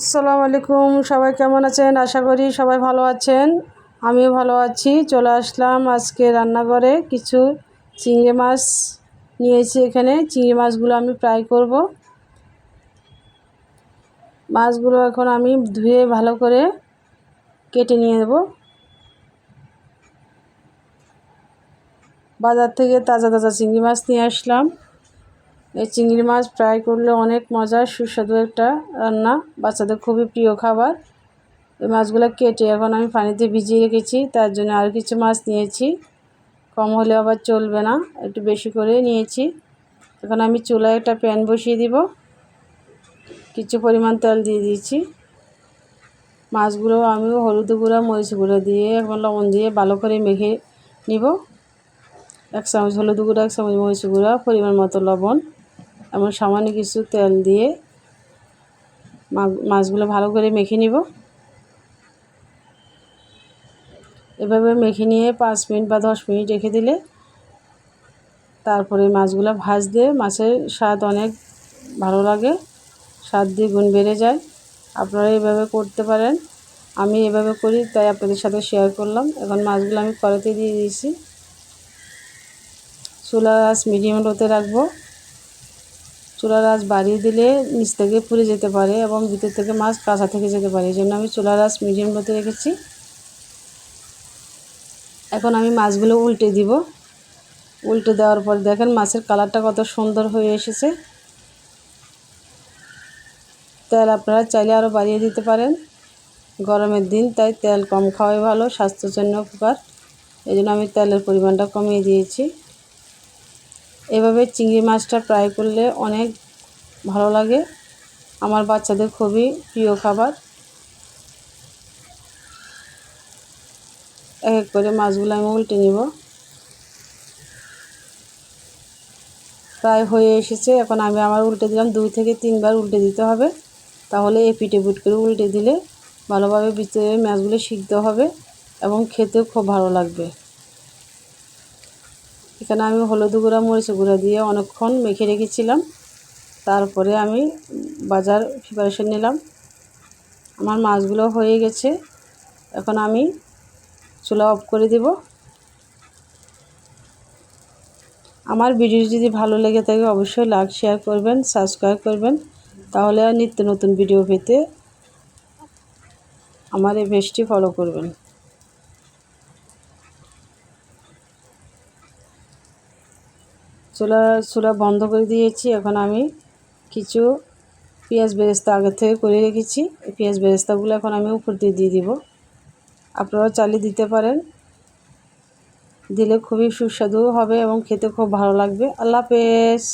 আসসালামু আলাইকুম, সবাই কেমন আছেন? আশা করি সবাই ভালো আছেন। আমিও ভালো আছি। চলে আসলাম আজকে রান্নাঘরে কিছু চিংড়ি মাছ নিয়েছি এখানে। চিংড়ি মাছগুলো আমি ফ্রাই করব। মাছগুলো এখন আমি ধুয়ে ভালো করে কেটে নিয়ে নেব। বাজার থেকে তাজা তাজা চিংড়ি মাছ নিয়ে আসলাম। এই চিংড়ি মাছ ফ্রাই করলে অনেক মজার, সুস্বাদু একটা রান্না। বাচ্চাদের খুবই প্রিয় খাবার। এই মাছগুলো কেটে এখন আমি পানিতে ভিজিয়ে রেখেছি, তার জন্য আর কিছু মাছ নিয়েছি। কম হলে আবার চলবে না, একটু বেশি করে নিয়েছি। এখন আমি চুলায় একটা প্যান বসিয়ে দিব। কিছু পরিমাণ তেল দিয়ে দিয়েছি। মাছগুলো আমি হলুদ গুঁড়া, মরিচ গুঁড়ো দিয়ে এখন লবণ দিয়ে ভালো করে মেখে নিব। এক চামচ হলুদ গুঁড়া, এক চামচ মরিচ গুঁড়া, পরিমাণ মতো লবণ। এমন সামান্য কিছু তেল দিয়ে মাছগুলো ভালো করে মেখে নিব। এভাবে মেখে নিয়ে পাঁচ মিনিট বা দশ মিনিট রেখে দিলে তারপরে মাছগুলো ভাজ দিয়ে মাছের স্বাদ অনেক ভালো লাগে, স্বাদ দিয়ে গুণ বেড়ে যায়। আপনারা এভাবে করতে পারেন। আমি এভাবে করি, তাই আপনাদের সাথে শেয়ার করলাম। এখন মাছগুলো আমি কড়াতে দিয়ে দিয়েছি। চুলা গাছ মিডিয়াম লোতে রাখব। চুলার আঁচ বাড়িয়ে দিলে নিচ থেকে পুড়ে যেতে পারে এবং ভিতর থেকে মাছ কাঁচা থেকে যেতে পারে। এই জন্য আমি চুলার আঁচ মিডিয়াম করতে রেখেছি। এখন আমি মাছগুলো উল্টে দিব। উল্টে দেওয়ার পর দেখেন মাছের কালারটা কত সুন্দর হয়ে এসেছে। তেল আপনারা চাইলে আরও বাড়িয়ে দিতে পারেন। গরমের দিন তাই তেল কম খাওয়াই ভালো, স্বাস্থ্যের জন্য উপকার। এই জন্য আমি তেলের পরিমাণটা কমিয়ে দিয়েছি। এভাবে চিংড়ি মাছটা ফ্রাই করলে অনেক ভালো লাগে। আমার বাচ্চাদের খুবই প্রিয় খাবার। এক এক করে মাছগুলো আমি উল্টে নিব। প্রায় হয়ে এসেছে। এখন আমি আমার উল্টে দিলাম। দুই থেকে তিনবার উল্টে দিতে হবে। তাহলে এ পিঠে বুট করে উল্টে দিলে ভালোভাবে ভিতরে মাছগুলো সিদ্ধ হবে এবং খেতেও খুব ভালো লাগবে। এখানে আমি হলুদ গুঁড়া, মরিচ গুঁড়া দিয়ে অনেকক্ষণ মেখে রেখেছিলাম। তারপরে আমি বাজার প্রিপারেশন নিলাম। আমার মাছগুলো হয়ে গেছে। এখন আমি চুলা অফ করে দেব। আমার ভিডিও যদি ভালো লেগে থাকে অবশ্যই লাইক শেয়ার করবেন সাবস্ক্রাইব করবেন। তাহলে নিত্য নতুন ভিডিও পেতে আমার এই পেজটি ফলো করবেন। চুলা চুলা বন্ধ করে দিয়েছি। এখন আমি কিছু পেঁয়াজ বেরেস্তা আগের থেকে করে রেখেছি। এই পেঁয়াজ বেরেস্তাগুলো এখন আমি উপর দিয়ে দিয়ে দিব। আপনারাও চালিয়ে দিতে পারেন। দিলে খুবই সুস্বাদু হবে এবং খেতে খুব ভালো লাগবে। আল্লাহ হাফেজ।